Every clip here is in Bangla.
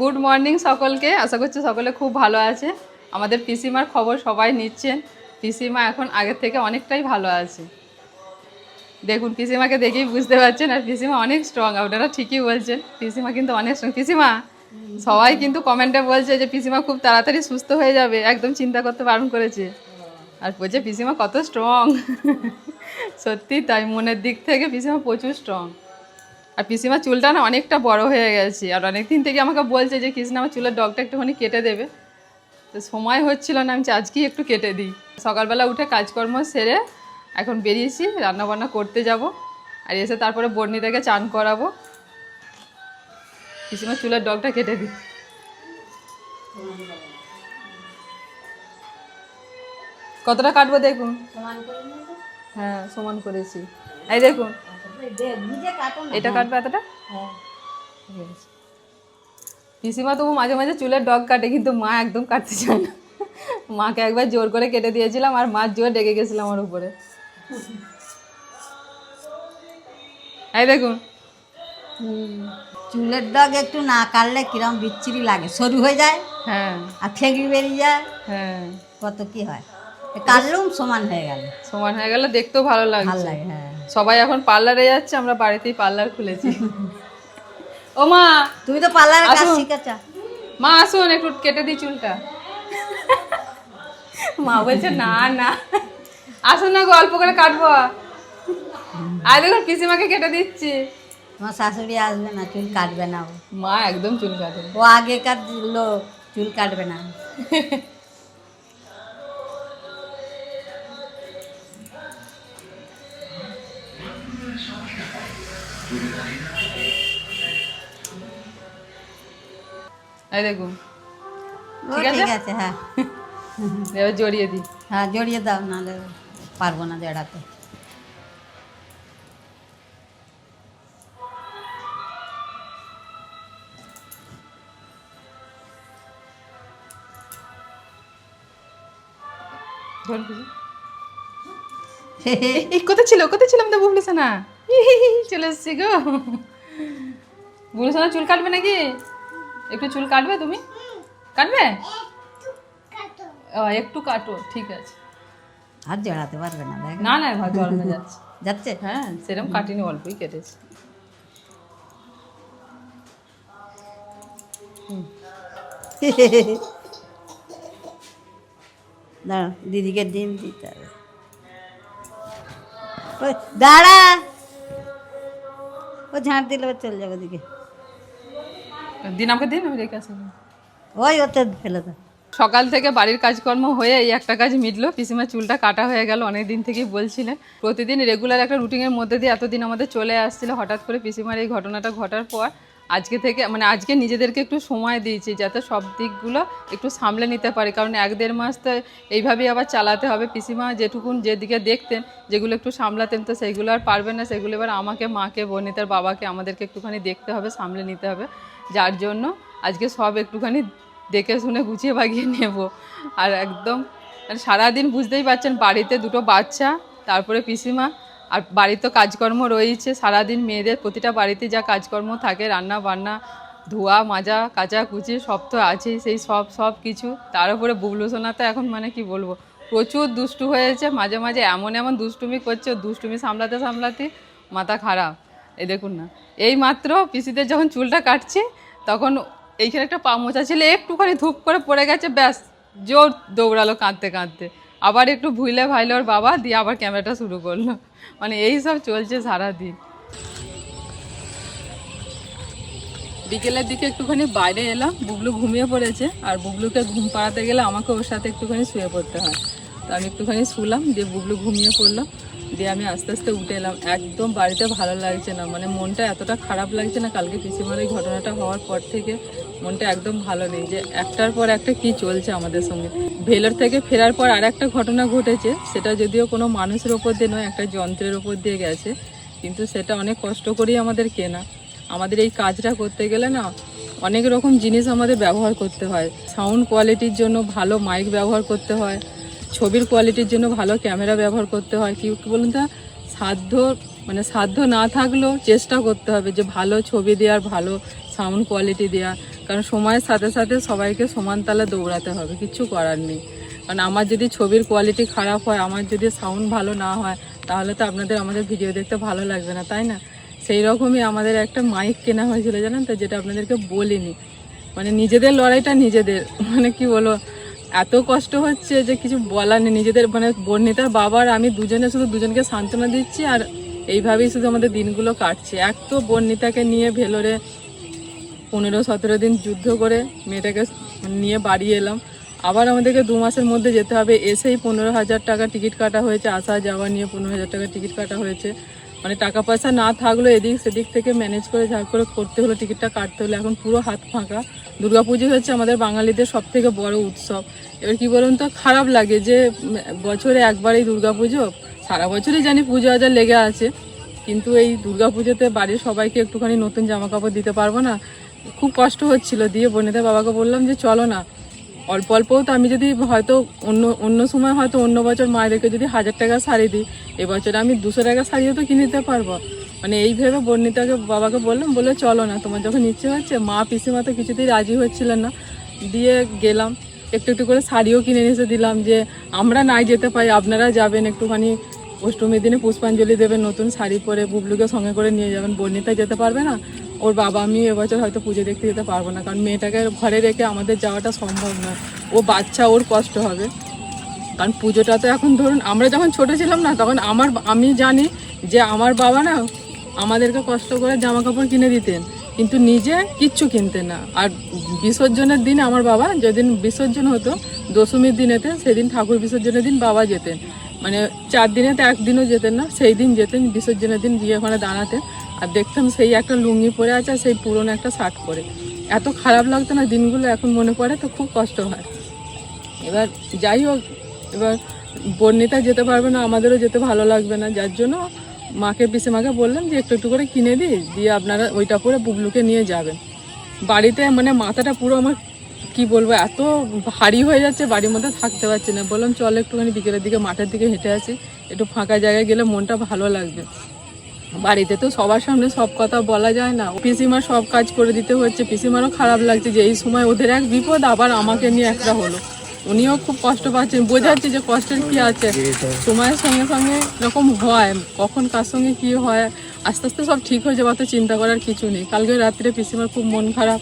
গুড মর্নিং সকলকে। আশা করছি সকলে খুব ভালো আছে। আমাদের পিসিমার খবর সবাই নিচ্ছেন পিসিমা এখন আগের থেকে অনেকটাই ভালো আছে। দেখুন, পিসিমাকে দেখেই বুঝতে পারছেন আর পিসিমা অনেক স্ট্রং আপনারা ঠিকই বলছেন পিসিমা কিন্তু অনেক স্ট্রং পিসিমা, সবাই কিন্তু কমেন্টে বলছে যে পিসিমা খুব তাড়াতাড়ি সুস্থ হয়ে যাবে। একদম চিন্তা করতে বারণ করেছে। আর বলছে, পিসিমা কত স্ট্রং সত্যি তাই, মনের দিক থেকে পিসিমা প্রচুর স্ট্রং আর পিসিমার চুলটা না অনেকটা বড় হয়ে গেছে। আর অনেক দিন থেকে আমাকে বলছে যে কৃষ্ণ আমার চুলের ডগটা একটুখানি কেটে দেবে। তো সময় হচ্ছিল না আমি আজকেই একটু কেটে দিই। সকালবেলা উঠে কাজকর্ম সেরে এখন বেরিয়েছি রান্না বান্না করতে যাব আর এসে তারপরে বর্ণিতাকে চান করাবো। পিসিমার চুলের ডগটা কেটে দিই। কতটা কাটবো দেখুন? হ্যাঁ সমান করেছি। এই দেখুন এটা কাটবে এতটা? পিসিমা তবু মাঝে মাঝে চুলের ডগ কাটে কিন্তু মা একদম কাটতে চায় না। মাকে একবার জোর করে কেটে দিয়েছিলাম আর মা জোর ডেকে গেছিলাম আমার উপরে। এই দেখুন। চুলের ডগ একটু না কাটলে কিরম বিচ্ছিরি লাগে সরু হয়ে যায় হ্যাঁ। আর ঠেকড়ি বেরিয়ে যায়। হ্যাঁ। কত কি হয়? কাটলুম সমান হয়ে গেল। সমান হয়ে গেলে দেখতেও ভালো ভালো লাগছে লাগে হ্যাঁ। সবাই এখন পার্লারে যাচ্ছে আমরা বাড়িতেই পার্লার খুলেছি। ও মা তুমি তো পার্লারে কাজ। শিখেছ। মা আসুন একটু কেটে দিই চুলটা। মা বলছে না না। আসুন না গল্প করে কাটবো। আর দেখুন পিসিমাকে কেটে দিচ্ছি। আমার শাশুড়ি আসবে না চুল কাটবে না। মা একদম চুল কাটবে ও আগেকার লোক চুল কাটবে না। এই দেখুন। ঠিক আছে? ঠিক আছে হ্যাঁ। এবার জড়িয়ে দিই। হ্যাঁ জড়িয়ে দাও নাহলে পারব না জড়াতে। কোথায় ছিল? কোথায় ছিলাম তো বুবলু সোনা? চলে এসছি গো। বুবলু সোনা চুল কাটবে নাকি? একটু চুল কাটবে তুমি? কাটবে? ও, একটু কাটো ঠিক আছে। আর জড়াতে পারবে না না না ঘর জড়ানো যাচ্ছে। যাচ্ছে? হ্যাঁ সেরকম কাটিনি অল্পই কেটেছে। দাঁড়া দিদিকে ডিম দিতে হবে। দাঁড়া! ও ঝাঁট দিলে চলে যাবে দিকে দিন আমাকে দিন আমি রেখে আসব ওই ওতে ফেলে দাও সকাল থেকে বাড়ির কাজকর্ম হয়ে এই একটা কাজ মিটলো। পিসিমার চুলটা কাটা হয়ে গেল অনেক দিন থেকেই বলছিলেন। প্রতিদিন রেগুলার একটা রুটিনের মধ্যে দিয়ে এতদিন আমাদের চলে আসছিল। হঠাৎ করে পিসিমার এই ঘটনাটা ঘটার পর আজকে থেকে মানে আজকে নিজেদেরকে একটু সময় দিয়েছি যাতে সব দিকগুলো একটু সামলে নিতে পারি। কারণ এক দেড় মাস তো এইভাবেই আবার চালাতে হবে। পিসিমা যেটুকুন যেদিকে দেখতেন, যেগুলো একটু সামলাতেন, তো সেইগুলো আর পারবেন না। সেগুলো এবার আমাকে, মাকে বনিতার বাবাকে আমাদেরকে একটুখানি দেখতে হবে, সামলে নিতে হবে। যার জন্য আজকে সব একটুখানি দেখে শুনে গুছিয়ে বাগিয়ে নেব। আর একদম মানে সারাদিন বুঝতেই পারছেন, বাড়িতে দুটো বাচ্চা, তারপরে পিসিমা আর বাড়িতে তো কাজকর্ম রয়েছে সারাদিন মেয়েদের প্রতিটা বাড়িতে যা কাজকর্ম থাকে, রান্না বান্না, ধোয়া, মাজা, কাচা কুচি সব তো আছেই, সেই সব সব কিছু। তার উপরে বুবলু সোনা তো এখন মানে কি বলব, প্রচুর দুষ্টু হয়েছে, মাঝে মাঝে এমন এমন দুষ্টুমি করছে দুষ্টুমি সামলাতে সামলাতে মাথা খারাপ। এই দেখুন না এই মাত্র পিসিদের যখন চুলটা কাটছে, তখন এইখানে একটা পা মোচা ছিল একটুখানি ধূপ করে পড়ে গেছে, ব্যাস, জোর দৌড়ালো কাঁদতে কাঁদতে। আবার একটু ভুইলে ভাইল ওর বাবা, দিয়ে আবার ক্যামেরাটা শুরু করল। মানে এই সব চলছে সারাদিন। বিকেলের দিকে একটুখানি বাইরে এলাম, বুবলু ঘুমিয়ে পড়েছে, আর বুবলুকে ঘুম পাড়াতে গেলে আমাকে ওর সাথে একটুখানি শুয়ে পড়তে হয়। তো আমি একটুখানি শুলাম, দিয়ে বুবলু ঘুমিয়ে পড়লাম দিয়ে আমি আস্তে আস্তে উঠে এলাম। একদম বাড়িতে ভালো লাগছে না। মানে মনটা এতটা খারাপ লাগছে না কালকে পিসিমার এই ঘটনাটা হওয়ার পর থেকে। মনটা একদম ভালো নেই যে একটার পর একটা কি চলছে আমাদের সঙ্গে। ভেলোর থেকে ফেরার পর আর একটা ঘটনা ঘটেছে। সেটা যদিও কোনো মানুষের ওপর দিয়ে নয়, একটা যন্ত্রের ওপর দিয়ে গেছে। কিন্তু সেটা অনেক কষ্ট করেই আমাদের কেনা। আমাদের এই কাজটা করতে গেলে না অনেক রকম জিনিস আমাদের ব্যবহার করতে হয়। সাউন্ড কোয়ালিটির জন্য ভালো মাইক ব্যবহার করতে হয়। ছবির কোয়ালিটির জন্য ভালো ক্যামেরা ব্যবহার করতে হয়। কি বলুন তো? সাধ্য মানে সাধ্য না থাকলেও চেষ্টা করতে হবে যে ভালো ছবি দেওয়ার, ভালো সাউন্ড কোয়ালিটি দেওয়া কারণ সময়ের সাথে সাথে সবাইকে সমান তালে দৌড়াতে হবে, কিচ্ছু করার নেই। কারণ আমার যদি ছবির কোয়ালিটি খারাপ হয়, আমার যদি সাউন্ড ভালো না হয়, তাহলে তো আপনাদের আমাদের ভিডিও দেখতে ভালো লাগবে না, তাই না? সেই রকমই আমাদের একটা মাইক কেনা হয়েছিল জানেন তো, যেটা আপনাদেরকে বলিনি। মানে নিজেদের লড়াইটা নিজেদের মানে কি বলব? এত কষ্ট হচ্ছে যে কিছু বলার নেই। নিজেদের মানে বর্ণিতার বাবার, আমি দুজনে শুধু দুজনকে সান্ত্বনা দিচ্ছি আর এইভাবেই শুধু আমাদের দিনগুলো কাটছে। এক তো বর্ণিতাকে নিয়ে ভেলোরে পনেরো, সতেরো দিন যুদ্ধ করে মেয়েটাকে নিয়ে বাড়ি এলাম। আবার আমাদেরকে দু মাসের মধ্যে যেতে হবে। এসেই পনেরো হাজার টাকা টিকিট কাটা হয়েছে আসা যাওয়া নিয়ে পনেরো হাজার টাকা টিকিট কাটা হয়েছে। মানে টাকা পয়সা না থাকলেও এদিক সেদিক থেকে ম্যানেজ করে যা করে করতে হলো, টিকিটটা কাটতে হলো। এখন পুরো হাত ফাঁকা। দুর্গাপুজো হচ্ছে আমাদের বাঙালিদের সব থেকে বড় উৎসব। এবার কী বলুন তো, খারাপ লাগে যে, বছরে একবারই দুর্গাপুজো, সারা বছরই জানি পুজো আজার লেগে আছে। কিন্তু এই দুর্গাপুজোতে বাড়ির সবাইকে একটুখানি নতুন জামা কাপড় দিতে পারব না। খুব কষ্ট হচ্ছিল, দিয়ে বোনেদের বাবাকে বললাম যে, চলো না অল্প অল্পও তো আমি যদি হয়তো অন্য অন্য সময় হয়তো অন্য বছর মায়েদেরকে যদি হাজার টাকা শাড়ি দিই, এবছর আমি দুশো টাকা শাড়িও তো কিনে দিতে পারব। মানে এই ভেবে বর্ণিতাকে, বাবাকে বললাম বলে চলো না, তোমার যখন ইচ্ছে হচ্ছে, মা পিসিমা তো কিছুতেই রাজি হচ্ছিলেন না। দিয়ে গেলাম, একটু একটু করে শাড়িও কিনে এসে দিলাম যে, আমরা নাই যেতে পাই, আপনারা যাবেন একটুখানি, অষ্টমীর দিনে পুষ্পাঞ্জলি দেবেন, নতুন শাড়ি পরে বুবলুকে সঙ্গে করে নিয়ে যাবেন বর্ণিতা যেতে পারবে না? ওর বাবা, আমি এবছর হয়তো পুজো দেখতে যেতে পারব না, কারণ মেয়েটাকে ঘরে রেখে আমাদের যাওয়াটা সম্ভব নয়। ও বাচ্চা, ওর কষ্ট হবে। কারণ পুজোটা তো এখন ধরুন, আমরা যখন ছোট ছিলাম না, তখন আমার, আমি জানি যে আমার বাবা না আমাদেরকে কষ্ট করে জামা কাপড় কিনে দিতেন, কিন্তু নিজে কিচ্ছু কিনতেন না। আর বিসর্জনের দিন আমার বাবা, যেদিন বিসর্জন হতো, দশমীর দিনেতে, সেদিন ঠাকুর বিসর্জনের দিন বাবা যেতেন। মানে চার দিনে তো একদিনও যেতেন না, সেই দিন যেতেন, বিসর্জনের দিন গিয়ে ওখানে দাঁড়াতেন। আর দেখতাম সেই একটা লুঙ্গি পরে আছে আর সেই পুরনো একটা শার্ট পরে। এত খারাপ লাগতো না দিনগুলো, এখন মনে পড়ে তো খুব কষ্ট হয়। এবার যাই হোক, এবার বর্ণিতা যেতে পারবে না, আমাদেরও যেতে ভালো লাগবে না। যার জন্য মাকে পিসে মাকে বললাম যে, একটু একটু করে কিনে দিই দিয়ে আপনারা ওইটা পরে বুবলুকে নিয়ে যাবেন। বাড়িতে মানে মাথাটা পুরো আমার কি বলব, এত ভারী হয়ে যাচ্ছে, বাড়ির মধ্যে থাকতে পারছি না। বললাম, চল একটুখানি বিকেলের দিকে মাঠের দিকে হেঁটে আসি। একটু ফাঁকা জায়গায় গেলে মনটা ভালো লাগবে। বাড়িতে তো সবার সামনে সব কথা বলা যায় না। পিসিমার সব কাজ করে দিতে হচ্ছে, পিসিমারও খারাপ লাগছে যে এই সময় ওদের এক বিপদ, আবার আমাকে নিয়ে একটা হলো। উনিও খুব কষ্ট পাচ্ছেন, বোঝাচ্ছি যে কষ্টের কি আছে। সময়ের সঙ্গে সঙ্গে এরকম হয়, কখন কার সঙ্গে কি হয়, আস্তে আস্তে সব ঠিক হয়ে যাবে, অত চিন্তা করার কিছু নেই। কালকে রাত্রে পিসিমার খুব মন খারাপ।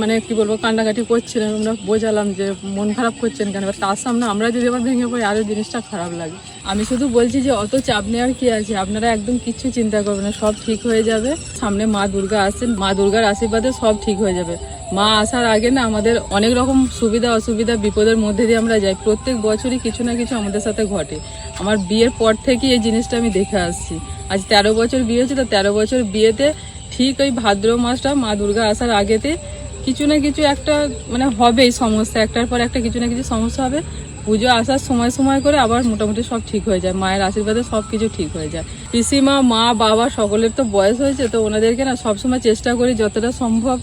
মানে কি বলব, কান্নাকাটি করছিলেন আমরা বোঝালাম যে মন খারাপ করছেন কেন? এবার তার সামনে আমরা যদি আবার ভেঙে পড়ি আরও জিনিসটা খারাপ লাগে। আমি শুধু বলছি যে, অত চাপ নেওয়ার কি আছে? আপনারা একদম কিচ্ছু চিন্তা করবেন না, সব ঠিক হয়ে যাবে। সামনে মা দুর্গা আসেন মা দুর্গার আশীর্বাদে সব ঠিক হয়ে যাবে। মা আসার আগে না, আমাদের অনেক রকম সুবিধা, অসুবিধা, বিপদের মধ্যে দিয়ে আমরা যাই। প্রত্যেক বছরই কিছু না কিছু আমাদের সাথে ঘটে। আমার বিয়ের পর থেকে এই জিনিসটা আমি দেখে আসছি। আজ তেরো বছর বিয়ে হয়েছে, তো তেরো বছর বিয়েতে ঠিক ওই ভাদ্র মাসটা মা দুর্গা আসার আগেতে কিছু না কিছু একটা মানে হবেই সমস্যা। একটার পর একটা কিছু না কিছু সমস্যা হবে। পুজো আসার সময় সময় করে আবার মোটামুটি সব ঠিক হয়ে যায়। মায়ের আশীর্বাদে সব কিছু ঠিক হয়ে যায়। পিসিমা, মা, বাবা সকলের তো বয়স হয়েছে, তো ওনাদেরকে না সবসময় চেষ্টা করি যতটা সম্ভব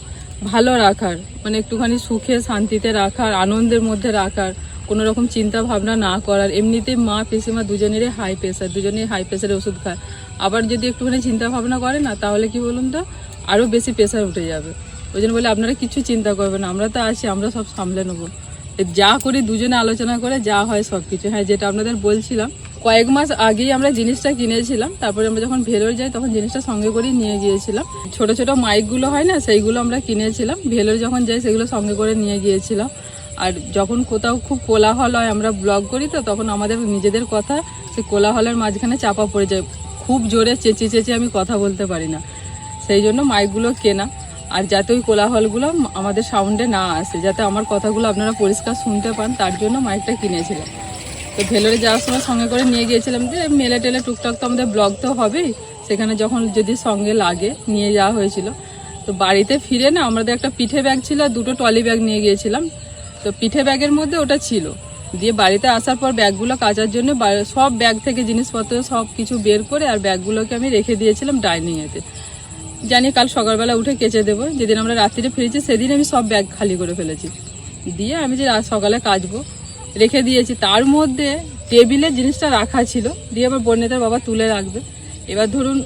ভালো রাখার মানে একটুখানি সুখে, শান্তিতে রাখার, আনন্দের মধ্যে রাখার, কোনো রকম চিন্তা ভাবনা না করার। এমনিতেই মা, পিসিমা দুজনেরই হাই প্রেশার দুজনেই হাই প্রেশারের ওষুধ খায়। আবার যদি একটুখানি চিন্তা ভাবনা করে না, তাহলে কি বলুন তো? আরও বেশি প্রেশার উঠে যাবে। ওই জন্য বলে, আপনারা কিছু চিন্তা করবেন আমরা তো আছি, আমরা সব সামলে নেব। যা করি দুজনে আলোচনা করে যা হয় সব কিছু। হ্যাঁ যেটা আপনাদের বলছিলাম, কয়েক মাস আগেই আমরা জিনিসটা কিনেছিলাম, তারপরে আমরা যখন ভেলোর যাই তখন জিনিসটা সঙ্গে করে নিয়ে গিয়েছিলাম। ছোট ছোট মাইকগুলো হয় না, সেইগুলো আমরা কিনেছিলাম, ভেলোর যখন যাই সেগুলো সঙ্গে করে নিয়ে গিয়েছিলাম। আর যখন কোথাও খুব কোলাহল হয়, আমরা ব্লগ করি তো, তখন আমাদের নিজেদের কথা, সেই কোলাহলের মাঝখানে চাপা পড়ে যায়। খুব জোরে চেঁচিয়ে চেঁচিয়ে আমি কথা বলতে পারি না। সেই জন্য মাইকগুলো কেনা। আর যাতে ওই কোলাহলগুলো আমাদের সাউন্ডে না আসে, যাতে আমার কথাগুলো আপনারা পরিষ্কার শুনতে পান, তার জন্য মাইকটা কিনেছিলাম। তো ভেলোরে যাওয়ার সময় সঙ্গে করে নিয়ে গিয়েছিলাম যে মেলে টেলে টুকটাক তো আমাদের ব্লগ তো হবেই, সেখানে যখন যদি সঙ্গে লাগে নিয়ে যাওয়া হয়েছিল। তো বাড়িতে ফিরে না আমাদের একটা পিঠে ব্যাগ ছিল আর দুটো টলি ব্যাগ নিয়ে গিয়েছিলাম। তো পিঠে ব্যাগের মধ্যে ওটা ছিল। দিয়ে বাড়িতে আসার পর ব্যাগগুলো কাচার জন্য সব ব্যাগ থেকে জিনিসপত্র সব কিছু বের করে আর ব্যাগগুলোকে আমি রেখে দিয়েছিলাম ডাইনিংয়েতে। জানি কাল সকালবেলা উঠে কেচে দেবো। যেদিন আমরা রাত্রিরে ফিরেছি, সেদিন আমি সব ব্যাগ খালি করে ফেলেছি। দিয়ে আমি যে সকালে কাচবো, রেখে দিয়েছি। তার মধ্যে টেবিলে জিনিসটা রাখা ছিল, দিয়ে আবার বন্যতার বাবা তুলে রাখবে। এবার ধরুন,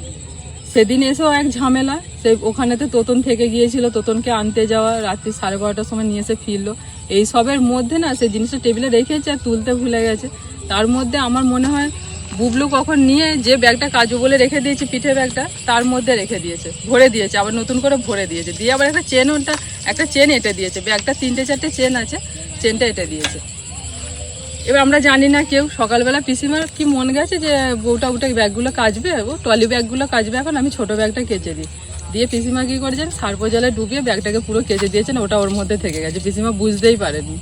সেদিন এসেও এক ঝামেলা। সে ওখানেতে তোতন থেকে গিয়েছিল, তোতনকে আনতে যাওয়া, রাত্রি সাড়ে বারোটার সময় নিয়ে এসে ফিরলো। এই সবের মধ্যে না সেই জিনিসটা টেবিলে রেখেছে আর তুলতে ভুলে গেছে। তার মধ্যে আমার মনে হয় বুবলু কখন নিয়ে যে ব্যাগটা কাজু বলে রেখে দিয়েছে, পিঠে ব্যাগটা, তার মধ্যে রেখে দিয়েছে, ভরে দিয়েছে, আবার নতুন করে ভরে দিয়েছে। দিয়ে আবার একটা চেন ওটা, একটা চেন এঁটে দিয়েছে। ব্যাগটা তিনটে, চারটে চেন আছে চেনটা এঁটে দিয়েছে। এবার আমরা জানি না কেউ, সকালবেলা পিসিমার কি মন গেছে যে বউটা উঠে ব্যাগগুলো কাচবে? ও ট্রলি ব্যাগগুলো কাচবে, এখন আমি ছোট ব্যাগটা কেচে দিই। দিয়ে পিসিমা কী করেছেন? সার্প জলে ডুবিয়ে ব্যাগটাকে পুরো কেচে দিয়েছেন, ওটা ওর মধ্যে থেকে গেছে। পিসিমা বুঝতেই পারেনি।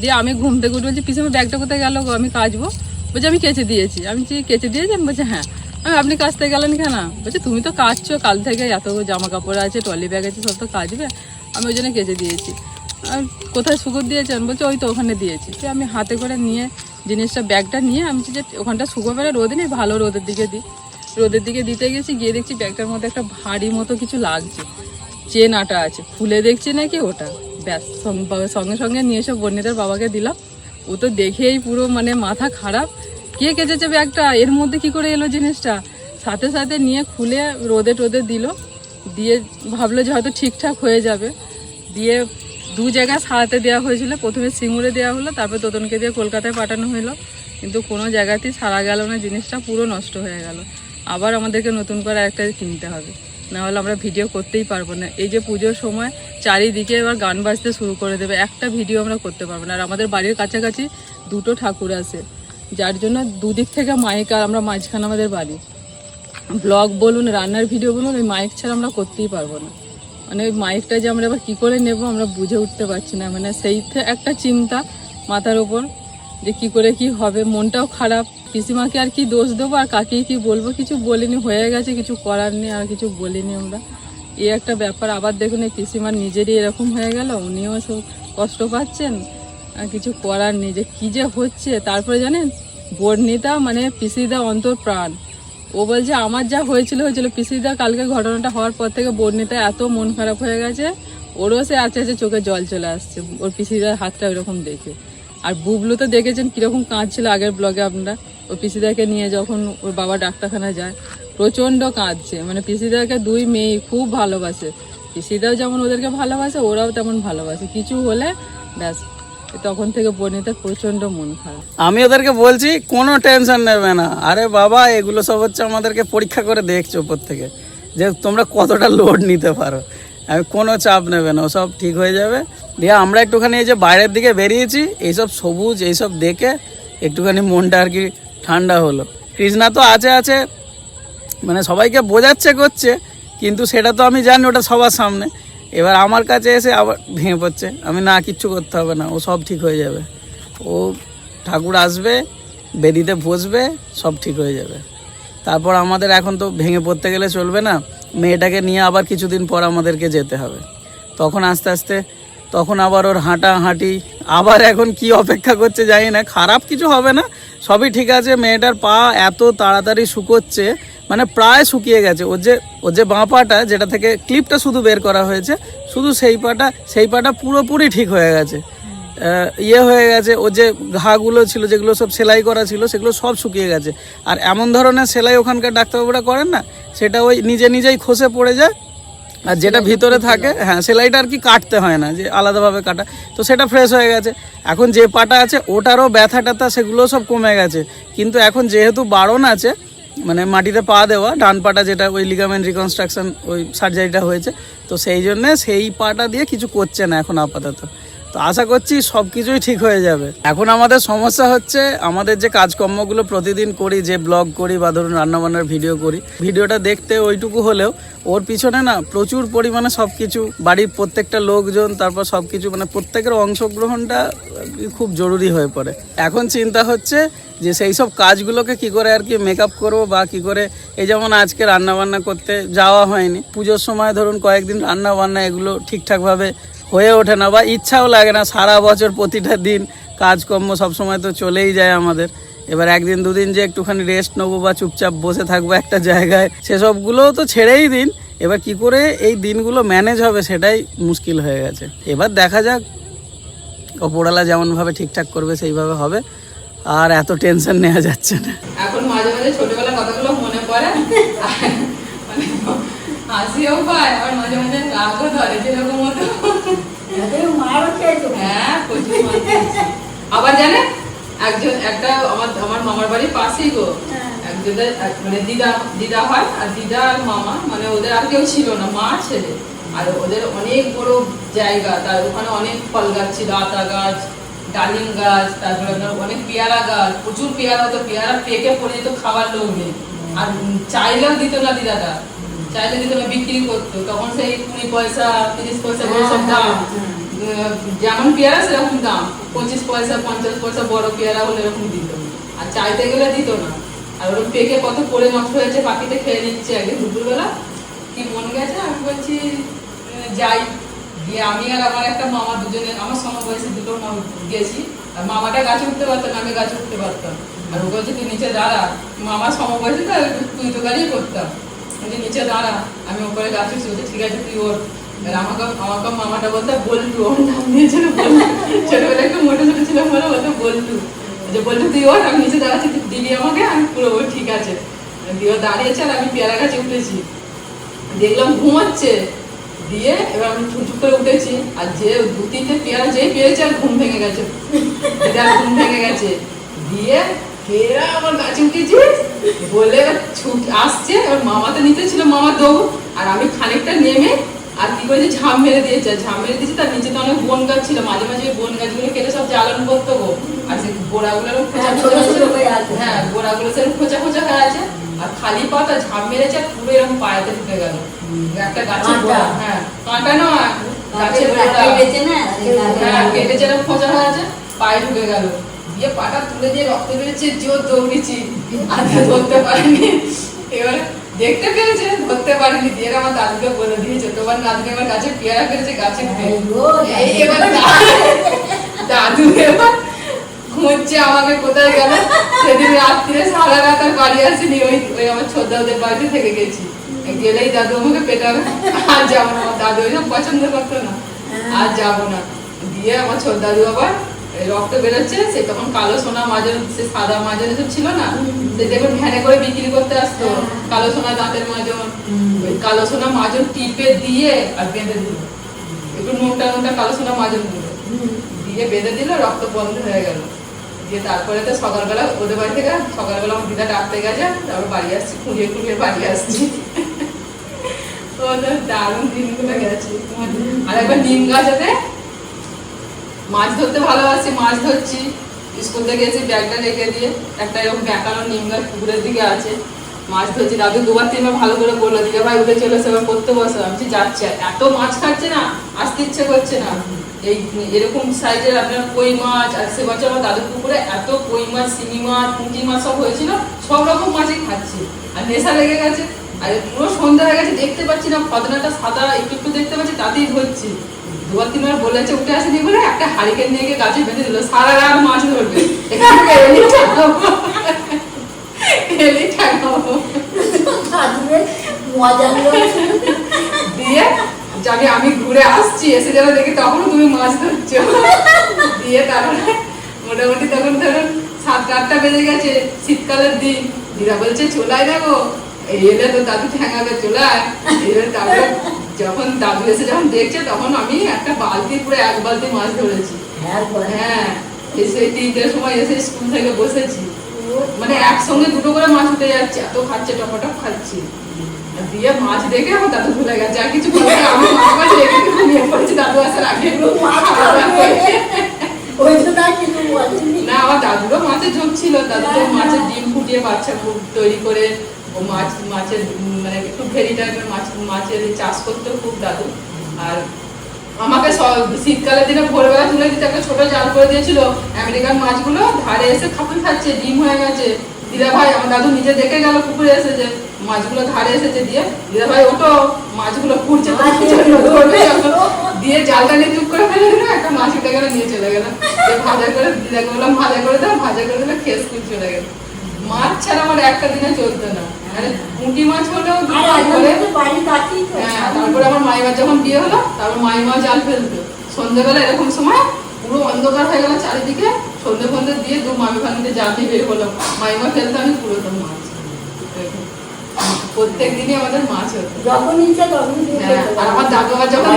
দিয়ে আমি ঘুম থেকে উঠে বলছি, পিসিমা, ব্যাগটা কোথায় গেল? আমি কাচবো। বলছে আমি কেচে দিয়েছি। আমি বলছি, কেচে দিয়েছেন বলছে হ্যাঁ। আমি আপনি কাচতে গেলেন কেন? বলছে তুমি তো কাচছো কাল থেকে এত জামা কাপড় আছে ট্রলি ব্যাগ আছে সব তো কাচবে। আমি ওই জন্য কেচে দিয়েছি। আর কোথায় শুকুর দিয়েছেন বলছে ওই তো ওখানে দিয়েছি। যে আমি হাতে করে নিয়ে জিনিসটা ব্যাগটা নিয়ে আমি যে ওখানটা শুকো পেলে রোদে নেই ভালো রোদের দিকে দিই রোদের দিকে দিতে গেছি গিয়ে দেখছি ব্যাগটার মধ্যে একটা ভারী মতো কিছু লাগছে। চেন আটা আছে খুলে দেখছি নাকি ওটা? ব্যাস সঙ্গে সঙ্গে নিয়ে এসে বন্যদের বাবাকে দিলাম। ও তো দেখেই পুরো মানে মাথা খারাপ। কে কেচেছে ব্যাগটা এর মধ্যে কি করে এলো জিনিসটা? সাথে সাথে নিয়ে খুলে রোদে টোদে দিল। দিয়ে ভাবলো যে হয়তো ঠিকঠাক হয়ে যাবে। দিয়ে দু জায়গায় সারাতে দেওয়া হয়েছিল। প্রথমে সিঙ্গুরে দেওয়া হলো, তারপর তোতনকে দিয়ে কলকাতায় পাঠানো হলো। কিন্তু কোনো জায়গাতেই সারা গেল না, জিনিসটা পুরো নষ্ট হয়ে গেল। আবার আমাদেরকে নতুন করে একটা কিনতে হবে। না হলে আমরা ভিডিও করতেই পারব না। এই যে পুজোর সময় চারিদিকে এবার গান বাজতে শুরু করে দেবে। একটা ভিডিও আমরা করতে পারব না। আর আমাদের বাড়ির কাছাকাছি দুটো ঠাকুর আছে। যার জন্য দুদিক থেকে মাইক আর আমরা মাঝখানে আমাদের বাড়ি। ব্লগ বলুন, রান্নার ভিডিও বলুন, ওই মাইক ছাড়া আমরা করতেই পারব না। মানে ওই মাইকটা যে আমরা এবার কী করে নেব আমরা বুঝে উঠতে পারছি না। মানে সেই একটা চিন্তা মাথার ওপর যে কি করে কি হবে। মনটাও খারাপ। পিসিমাকে আর কি দোষ দেবো আর কাকে কি বলব? কিছু বলিনি, হয়ে গেছে, কিছু করার নেই, আর কিছু বলিনি আমরা। এই একটা ব্যাপার, আবার দেখুন এই পিসিমার নিজেরই এরকম হয়ে গেল, উনিও সব কষ্ট পাচ্ছেন, আর কিছু করার নেই, যে কী যে হচ্ছে। তারপরে জানেন, বর্ণিতা মানে পিসিদা অন্তর প্রাণ ও বলছে, আমার যা হয়েছিল হয়েছিল। পিসিদা, কালকে ঘটনাটা হওয়ার পর থেকে বর্ণিতা এত মন খারাপ হয়ে গেছে, ওরও সে আছে আছে চোখে জল চলে আসছে, ওর পিসিদার হাতটা ওইরকম দেখে। আর বুবলু তো দেখেছেন কীরকম কাঁদছিল আগের ব্লগে আপনারা। ওর পিসিদাকে নিয়ে যখন ওর বাবা ডাক্তারখানা যায়, প্রচণ্ড কাঁদছে। মানে পিসিদাকে দুই মেয়ে খুব ভালোবাসে। পিসিদাও যেমন ওদেরকে ভালোবাসে, ওরাও তেমন ভালোবাসে। কিছু হলে ব্যাস, তখন থেকে বর্ণিতার প্রচণ্ড মন খারাপ। আমি ওদেরকে বলছি, কোনো টেনশন নেবে না। আরে বাবা, এগুলো সব হচ্ছে আমাদেরকে পরীক্ষা করে দেখছ উপর থেকে। যে তোমরা কতটা লোড নিতে পারো। আমি কোনো চাপ নেবে না, সব ঠিক হয়ে যাবে। দিয়ে আমরা একটুখানি এই যে বাইরের দিকে বেরিয়েছি, এইসব সবুজ, এইসব দেখে একটুখানি মনটা আর কি ঠান্ডা হলো। কৃষ্ণা তো আছে আছে। মানে সবাইকে বোঝাচ্ছে, করছে। কিন্তু সেটা তো আমি জানি, ওটা সবার সামনে। এবার আমার কাছে এসে আবার ভেঙে পড়ছে। আমি না, কিচ্ছু করতে হবে না। ও সব ঠিক হয়ে যাবে। ও ঠাকুর আসবে, বেদিতে বসবে, সব ঠিক হয়ে যাবে। তারপর আমাদের এখন তো ভেঙে পড়তে গেলে চলবে না। মেয়েটাকে নিয়ে আবার কিছুদিন পর আমাদেরকে যেতে হবে। তখন আস্তে আস্তে, তখন আবার ওর হাঁটা হাঁটি আবার এখন কি অপেক্ষা করছে জানি না। খারাপ কিছু হবে না। সবই ঠিক আছে, মেয়েটার পা এত তাড়াতাড়ি শুকোচ্ছে মানে প্রায় শুকিয়ে গেছে। ওর যে ওর যে বাঁ পাটা, যেটা থেকে ক্লিপটা শুধু বের করা হয়েছে, শুধু সেই পাটা সেই পাটা পুরোপুরি ঠিক হয়ে গেছে। ইয়ে হয়ে গেছে ও যে ঘাগুলো ছিল, যেগুলো সব সেলাই করা ছিল, সেগুলো সব শুকিয়ে গেছে। আর এমন ধরনের সেলাই ওখানকার ডাক্তারবাবুরা করেন না? সেটা ওই নিজে নিজেই খসে পড়ে যায় আর যেটা ভিতরে থাকে হ্যাঁ সেলাইটা আর কি কাটতে হয় না যে আলাদাভাবে কাটা। তো সেটা ফ্রেশ হয়ে গেছে। এখন যে পাটা আছে ওটারও ব্যথা ট্যাথা সেগুলো সব কমে গেছে। কিন্তু এখন যেহেতু বারণ আছে মানে মাটিতে পা দেওয়া ডান পাটা যেটা ওই লিগামেন্ট রিকনস্ট্রাকশন ওই সার্জারিটা হয়েছে তো সেই জন্যে সেই পাটা দিয়ে কিছু করছে না এখন আপাতত। তো আশা করছি সব কিছুই ঠিক হয়ে যাবে। এখন আমাদের সমস্যা হচ্ছে, আমাদের যে কাজকর্মগুলো প্রতিদিন করি, যে ব্লগ করি বা ধরুন রান্নাবান্নার ভিডিও করি, ভিডিওটা দেখতে ওইটুকু হলেও ওর পিছনে না প্রচুর পরিমাণে সব কিছু, বাড়ির প্রত্যেকটা লোকজন, তারপর সব কিছু মানে প্রত্যেকের অংশগ্রহণটা খুব জরুরি হয়ে পড়ে। এখন চিন্তা হচ্ছে যে সেই সব কাজগুলোকে কি করে আর কি মেকআপ করব বা কি করে, এই যেমন আজকে রান্নাবান্না করতে যাওয়া হয়নি। পুজোর সময় ধরুন কয়েকদিন রান্নাবান্না এগুলো ঠিকঠাকভাবে হয়ে ওঠে না বা ইচ্ছাও লাগে না। সারা বছর প্রতিটা দিন কাজকর্ম সবসময় তো চলেই যায় আমাদের। এবার একদিন দুদিন যে একটুখানি রেস্ট নেব বা চুপচাপ বসে থাকব একটা জায়গায়, সেসবগুলোও তো ছেড়েই দিন। এবার কি করে এই দিনগুলো ম্যানেজ হবে সেটাই মুশকিল হয়ে গেছে। এবার দেখা যাক ওপরালা যেমনভাবে ঠিকঠাক করবে সেইভাবে হবে। আর এত টেনশন নেওয়া যাচ্ছে না। এখন মাঝে মাঝে ছোটবেলার কথাগুলো মনে পড়ে। হাসিও পায়, আবার মাঝে মাঝে রাগও ধরে, যেরকম মতো মারও খেয়েছো হ্যাঁ প্রচুর মার খেয়েছি। আবার জানে? একজন একটা আমার আমার মামার বাড়ির পাশেই গো। একজনের মানে দিদা দিদা হয় আর দিদা আর মামা মানে ওদের আর কেউ ছিল না মা ছেলে। আর ওদের অনেক বড় জায়গা তার ওখানে অনেক ফল গাছ ছিল আতা গাছ ডালিম গাছ তারপরে আপনার অনেক পেয়ারা গাছ প্রচুর পেয়ারা হতো পেয়ারা পেকে পড়ে যেত খাবার লোক নেই আর চাইলেও দিত না দিদাটা। চাইলে দিত না বিক্রি করতো। তখন সেই কুড়ি পয়সা তিরিশ পয়সা করে সব দাম। আহ, যেমন পেয়ারা, সেরকম দাম। পঁচিশ পয়সা, পঞ্চাশ পয়সা বড় পেয়ারা হলে এরকম দিত। আর চাইতে গেলে দিত না। আর ওরকম পেকে কত পড়ে নষ্ট হয়েছে, পাখিতে খেয়ে নিচ্ছে একদিন দুপুরবেলা। কি মন গেছে? আমি বলছি যাই। গিয়ে আমি আর আমার একটা মামা দুজনে, আমার সমবয়সী দুটো মামা গেছি। আর মামাটা গাছে উঠতে পারতো না, আমি গাছে উঠতে পারতাম। আর ও বলছে, তুই নিচে দাঁড়া। মামা সমবয়সী তো, তুই তো গাড়ি করতাম নিচে দাঁড়া, আমি ওপরে গাছে উঠছি। ঠিক আছে, তুই ওর দেখলাম ঘুমাচ্ছে। দিয়ে এবার আমি ঠুকঠুক করে উঠেছি। আর যে দু তিনটে পেয়ারা যেই পেয়েছে, আর ঘুম ভেঙে গেছে। ঘুম ভেঙে গেছে। দিয়ে কেরা আমার গাছে উঠেছিস? বলে ছুট, আসছে। এবার মামা তো নিতে ছিল মামা দৌড়। আর আমি খানিকটা নেমে আর কি করেছি ঝাম মেরে দিয়েছে আর ঝাম মেরে দিয়েছি তার নিচে তো অনেক বন গাছ ছিল মাঝে মাঝে বন গাছগুলো কেটে সব জ্বালানো করতো গো আর সেই গোড়াগুলো এরকম খোঁচা হ্যাঁ, খোঁচা হয়ে গোড়াগুলো সেরকম খোঁচা খোঁচা হয়ে আছে আর খালি পাতা ঝাম মেরেছে আর পুরো এরকম পায়েতে ঢুকে গেল। একটা গাছের হ্যাঁ কাঁটা নয় গাছের না হ্যাঁ গোড়া। কেটে যেরকম খোঁচা হয়ে আছে পায়ে ঢুকে গেল। দিয়ে পাটা তুলে দিয়ে রক্ত বেরোচ্ছে জোর দৌড়েছি। আজকে ধরতে পারিনি। এবার দেখতে পেরেছে ধরতে পারিনি দিয়ে আমার দাদুকে বলে দিয়েছে তোমার নাদুকে আমার গাছে পেয়ারা পেরেছে গাছে দাদু। এবার খুঁজছে আমাকে কোথায় গেল? সেদিন রাত্রিরে সারা রাত আর বাড়ি আসিনি ওই ওই আমার ছোটদাদের বাড়িতে থেকে গেছি। গেলেই দাদু আমাকে পেটাবে। আর যাব না আমার দাদু ওইসব পছন্দ করতো না। আর যাব না। দিয়ে আমার ছোট দাদু আবার রক্ত বেরোচ্ছে সে তখন কালো সোনা মাজন সে সাদা মাজন এসব ছিল না? সে দেখুন ভ্যানে করে বিক্রি করতে আসতো। কালো সোনা দাঁতের মাজন ওই কালো সোনা মাজন টিপে দিয়ে আর বেঁধে দিল। একটু মোটা মোটা কালো সোনা মাজন দিল। দিয়ে বেঁধে দিল রক্ত বন্ধ হয়ে গেল। দিয়ে তারপরে তো সকালবেলা ওদের বাড়ি থেকে সকালবেলা আমার দিদা ডাকতে গেছে তারপর বাড়ি আসছি খুঁড়িয়ে খুঁড়িয়ে বাড়ি আসছি। ওদের দারুণ দিনগুলো গেছে। আর একবার নিম গাছেতে মাছ ধরতে ভালোবাসি, মাছ ধরছি। স্কুল থেকে এসে ব্যাগটা রেখে দিয়ে একটা এরকম বেঁকানো নিম গাছ পুকুরের দিকে আছে, মাছ ধরছি। দাদু দুবার তিনবার ভালো করে বলল দিকে ভাই, উঠে চলে এসে, এবার পড়তে বসো। আমি যাচ্ছে। এত মাছ খাচ্ছে না, আসতে ইচ্ছে করছে না। এই এরকম সাইজের আপনার কই মাছ, আর সে বছর আমার দাদুর পুকুরে এত কই মাছ, শিঙি মাছ, পুঁটি মাছ সব হয়েছিল, সব রকম মাছই খাচ্ছি। আর নেশা লেগে গেছে। আর পুরো সন্ধ্যা হয়ে গেছে, দেখতে পাচ্ছি না ফদনাটা সাদা, একটু একটু দেখতে পাচ্ছি, তাতেই ধরছি। বলেছে উঠে আসেনি বলে একটা হারিকেন নিয়ে গিয়ে গাছে বেঁধে দিল সারা রাত মাছ ধরবে। এখান থেকে এলি এলি। দিয়ে যাবে আমি ঘুরে আসছি এসে যাবে দেখি তখনও তুমি মাছ ধরছো দিয়ে তারপরে মোটামুটি তখন ধরুন সাত আটটা বেজে গেছে শীতকালের দিন। দিদা বলছে চলায় দেখো? এলে তো দাদু ঠেঙাবে চলায়। এবার তারপরে যখন দাদু এসে যখন দেখছে তখন আমি একটা বালতি পুরো এক বালতি মাছ ধরেছি। হ্যাঁ হ্যাঁ এসে তিনটের সময় এসে স্কুল থেকে বসেছি। মানে একসঙ্গে দুটো করে মাছ উঠে যাচ্ছে এত খাচ্ছে টপাটপ খাচ্ছি। দিয়ে মাছ দেখে আমার দাদু ভুলে গেছে আর কিছু বলতে আমি দিয়ে ঘুমিয়ে পড়েছি দাদু আসার আগে। না আমার দাদুরও মাছের ঝোঁক ছিল। দাদু মাছের ডিম ফুটিয়ে বাচ্চা তৈরি করে ও মাছ মাছের মানে একটু ভেরি টাইপের মাছ মাছের চাষ করতো খুব দাদু। আর আমাকে শীতকালের দিনে ভোরবেলা তুলে দিতে একটা ছোট জাল করে দিয়েছিল আমেরিকান মাছগুলো ধারে এসে খাপুর খাচ্ছে ডিম হয়ে গেছে। দিদা ভাই আমার দাদু নিজে দেখে গেল পুকুরে এসে যে মাছগুলো ধারে এসেছে দিয়ে দিদা ভাই ওটো মাছগুলো এখন। দিয়ে জালটা নিয়ে চুপ করে ফেলে দিল একটা মাছ উঠে গেলে নিয়ে চলে গেল। ভাজা করে দিদাকে বললাম ভাজা করে দাও ভাজা করে দিলে খেয়ে স্কুল চলে গেল। মাছ ছাড়া আমার একটা দিনে চলতো না। মানে মাছ হলেও। হ্যাঁ তারপরে আমার মাইমার যখন বিয়ে হলো তারপর মাইমা জাল ফেলতো। সন্ধ্যেবেলা এরকম সময় পুরো অন্ধকার হয়ে গেল চারিদিকে সন্ধ্যে ফন্ধে দিয়ে দু মামি ভাঙিতে জাল দিয়ে বের হলো। মাইমা ফেলতো আমি পুরো তো মাছ। প্রত্যেক দিনই আমাদের মাছ হতো। যখন ইচ্ছা তখন হ্যাঁ, আর আমার দাদু আবার যখন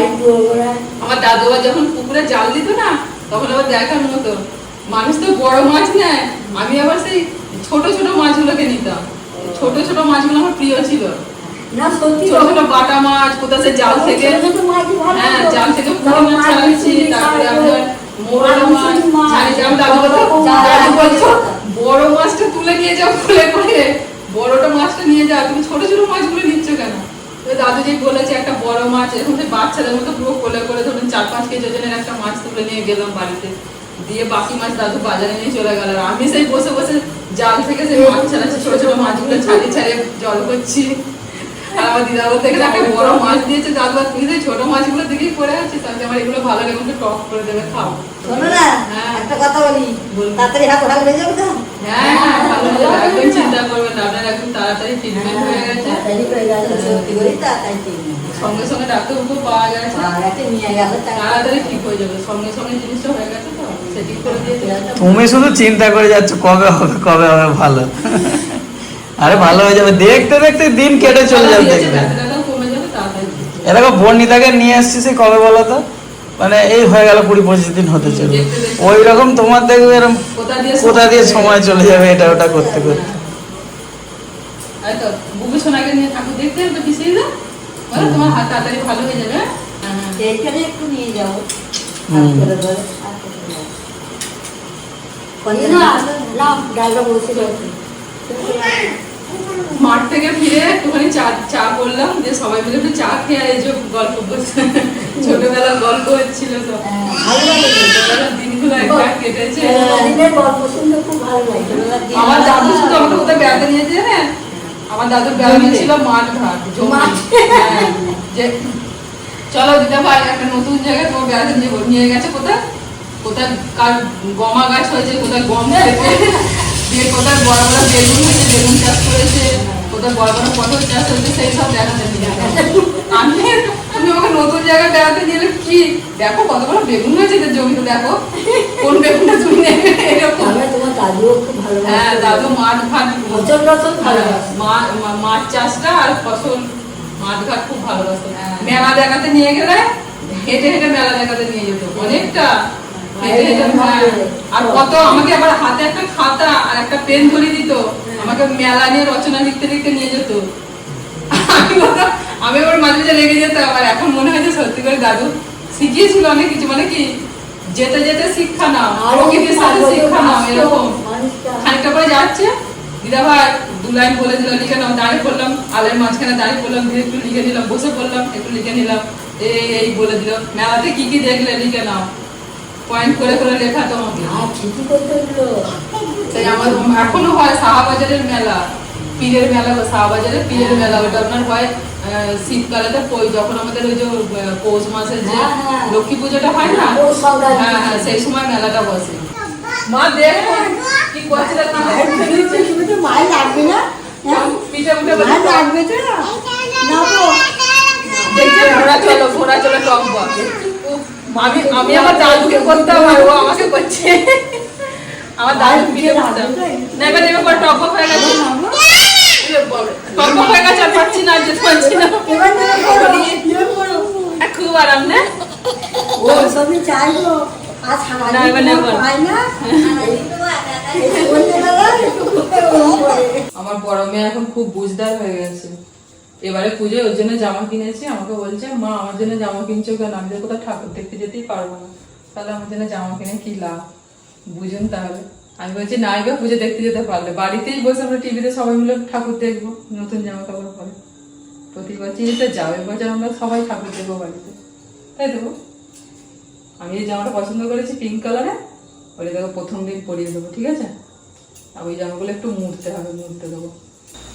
আমার দাদু যখন পুকুরে জাল দিত না তখন আবার দেখার মতো মানুষ তো বড় মাছ নেয় আমি আবার সেই ছোট ছোট মাছগুলোকে নিতাম। ছোট ছোট মাছগুলো আমার প্রিয় ছিল। না সত্যি ছোট ছোট বাটা মাছ কোথা সে জাল থেকে হ্যাঁ জাল থেকে পুরো মাছ তারপরে খাওয়াতো। আপনার মোরলা মাছ আমি দাদু দাদু আছে। বড় মাছটা তুলে নিয়ে যাও খুলে করে। বড়টা মাছটা নিয়ে যাও তুমি ছোট ছোট মাছগুলো নিচ্ছ কেন? দাদু যে বলেছে একটা বড় মাছ এরকম যে বাচ্চাদের মতো পুরো কোলে করে ধরুন চার পাঁচ কেজি ওজনের একটা মাছ তুলে নিয়ে গেলাম বাড়িতে। দিয়ে বাকি মাছ দাদু বাজারে নিয়ে চলে গেল আর আমি সেই বসে বসে জাল থেকে সেই মাছ ছাড়াচ্ছি ছোট ছোট মাছগুলো ছাড়িয়ে ছাড়িয়ে জল করছি আর আমার দিদা বলতে গেলে একটা বড় মাছ দিয়েছে দাদু আর তুই সেই ছোট মাছগুলো দিকেই পড়ে আছিস তাহলে আমার এগুলো ভালো লাগে আমাকে টক করে দেবে খাও শোনো না হ্যাঁ। একটা কথা বলি তাড়াতাড়ি হাত হয়ে যাবে তো ভালো যাবে একদম চিন্তা করবেন না আপনার একদম তাড়াতাড়ি ট্রিটমেন্ট হয়ে গেছে তাড়াতাড়ি হয়ে গেছে। সত্যি করি তাড়াতাড়ি ঠিক নেই। সঙ্গে সঙ্গে ডাক্তারবাবু পাওয়া গেছে নিয়ে গেল তাড়াতাড়ি ঠিক হয়ে যাবে। সঙ্গে সঙ্গে জিনিসটা হয়ে গেছে তো। সেটিং করে শুধু চিন্তা করে যাচ্ছ কবে হবে কবে হবে ভালো। আরে ভালো হয়ে যাবে। দেখতে দেখতে দিন কেটে চলে যাবে দেখবে। ব্যথাটাও কমে যাবে তাড়াতাড়ি ঠিক যাবে। এ দেখো বর্ণিতাকে নিয়ে এসছি সে কবে বলো তো? মানে এই হয়ে গেল কুড়ি পঁচিশ দিন হতে চলবে ওই রকম তোমার দেখবে এরকম কোথা দিয়ে সময় চলে যাবে? এটা ওটা করতে করতে। তো সোনাকে নিয়ে ঠাকুর দেখতে হবে তোমার হাত তাড়াতাড়ি ভালো হয়ে যাবে। হ্যাঁ এইখানে একটু নিয়ে। মাঠ থেকে ফিরে একটুখানি চা চা করলাম যে সবাই মিলে একটু চা খেয়ে এই যে গল্প করছে। ছোটবেলার গল্প হচ্ছিল তো। হ্যাঁ, দিনগুলো একটা কেটেছে। দিন আমার দাদু শুধু আমাকে কোথায় বেড়াতে নিয়েছে জানেন আমার দাদুর ছিল মাঠ? ঘাট। হ্যাঁ, যে চলো একটা নতুন জায়গায় তোমার বেড়াতে নিয়ে গেছে কোথায়? কোথায় কার গমা গাছ হয়েছে কোথায় গম খেতে? দিয়ে কোথায় বড় বড় বেগুন হয়েছে বেগুন চাষ করেছে কোথায় বড় বড় পটল চাষ হয়েছে সেই সব দেখাতে। আমি তুমি আমাকে নতুন জায়গায় বেড়াতে এলে কি? দেখো কত বড় বেগুন হয়েছে জমিতে দেখো। কোন বেগুনটা তুমি নেবে? এরকম। দাদুও খুব ভালো হ্যাঁ দাদু মাঠ ঘাট ফসল টসল ভালো হ্যাঁ, লাগে মা- মা- মাছ চাষটা আর ফসল মাঠ ঘাট খুব ভালোবাসে। হ্যাঁ। মেলা দেখাতে নিয়ে গেলে হেঁটে হেঁটে মেলা দেখাতে নিয়ে যেত। অনেকটা হেঁটে হেঁটে হ্যাঁ। আর কত আমাকে আবার হাতে একটা খাতা আর একটা পেন ধরে দিত। আমাকে মেলা নিয়ে রচনা লিখতে লিখতে নিয়ে যেত। আমি বলতাম- আমি আবার মাঝে মাঝে লেগে যেতাম। আর এখন মনে হয় যে সত্যি করে দাদু শিখিয়েছিল অনেক কিছু। মানে কি যেতে যেতে শিক্ষা নাও প্রকৃতির সাথে শিক্ষা নাও এরকম। খানিকটা পরে যাচ্ছে। দিদা ভাই দু লাইন বলে দিল লিখে নাও দাঁড়িয়ে পড়লাম আলের মাঝখানে দাঁড়িয়ে পড়লাম দিয়ে একটু লিখে নিলাম বসে পড়লাম একটু লিখে নিলাম এই এই বলে দিল। মেলাতে কি কি দেখলে লিখে নাও। পয়েন্ট করে করে লেখা তোমাকে। তাই আমার এখনও হয় শাহবাজারের মেলা পীরের মেলা শাহবাজারের পীরের মেলা ওটা আপনার হয় আহ, শীতকালেতে পৌ- যখন আমাদের ওই যে পৌষ মাসের যে হ্যাঁ, হ্যাঁ। লক্ষ্মী পুজোটা হয় না? হ্যাঁ হ্যাঁ সেই সময় মেলাটা বসে। মা দেখো কি করছিল মায়ের ফেলেছে, তুমি তো মায়ের লাগবে না? হ্যাঁ? পিঠে উঠে লাগবে তো? না দেখছে ঘোড়া চলো ঘোড়া চলো টক বক উফ, আমি আমি আমার দাদুকে করতাম আর আমাকে করছে। আমার দাদু পিঠে না এবার এবার টক বক হয়ে গেছে। হয়ে গেছে আর না যেতে পারছি না। খুব আরাম না? ও সবই না, না। আমার বড় মেয়ে এখন খুব বুঝদার হয়ে গেছে। এবারে পুজোয় ওর জন্য জামা কিনেছি আমাকে বলছে মা আমার জন্য জামা কিনছো কেন? আমি তো কোথাও ঠাকুর দেখতে যেতেই পারব না। তাহলে আমার জন্য জামা কিনে কি লাভ? বুঝুন তাহলে। আমি বলছি, না, এবার পুজো দেখতে যেতে পারলে। বাড়িতেই বসে আমরা টিভিতে সবাই মিলে ঠাকুর দেখব, নতুন জামা কাপড় পরে। প্রতি বছরই তো যাও এবছর আমরা সবাই ঠাকুর দেখব বাড়িতে। তাই দেবো আমি এই জামাটা পছন্দ করেছি পিঙ্ক কালারে ওটা দেখো, প্রথম দিন পরিয়ে দেবো, ঠিক আছে? আর ওই জামাগুলো একটু মুড়তে হবে, মুড়তে দেবো।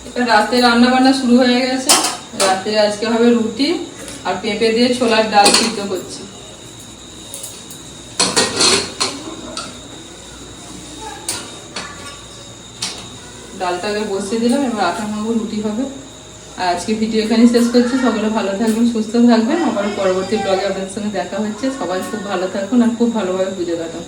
এবার রাতে রান্না বান্না শুরু হয়ে গেছে। রাতে আজকে হবে রুটি আর পেঁপে দিয়ে ছোলার ডাল সিদ্ধ করছি। ডালটাকে বসিয়ে দিলাম, এবার আটা মাখবো রুটি হবে। আর আজকে ভিডিও এখানেই শেষ করছি সকলে ভালো থাকবেন, সুস্থ থাকবেন। আবার পরবর্তী ব্লগে আপনাদের সঙ্গে দেখা হচ্ছে। সবাই খুব ভালো থাকুন আর খুব ভালোভাবে পুজো কাটান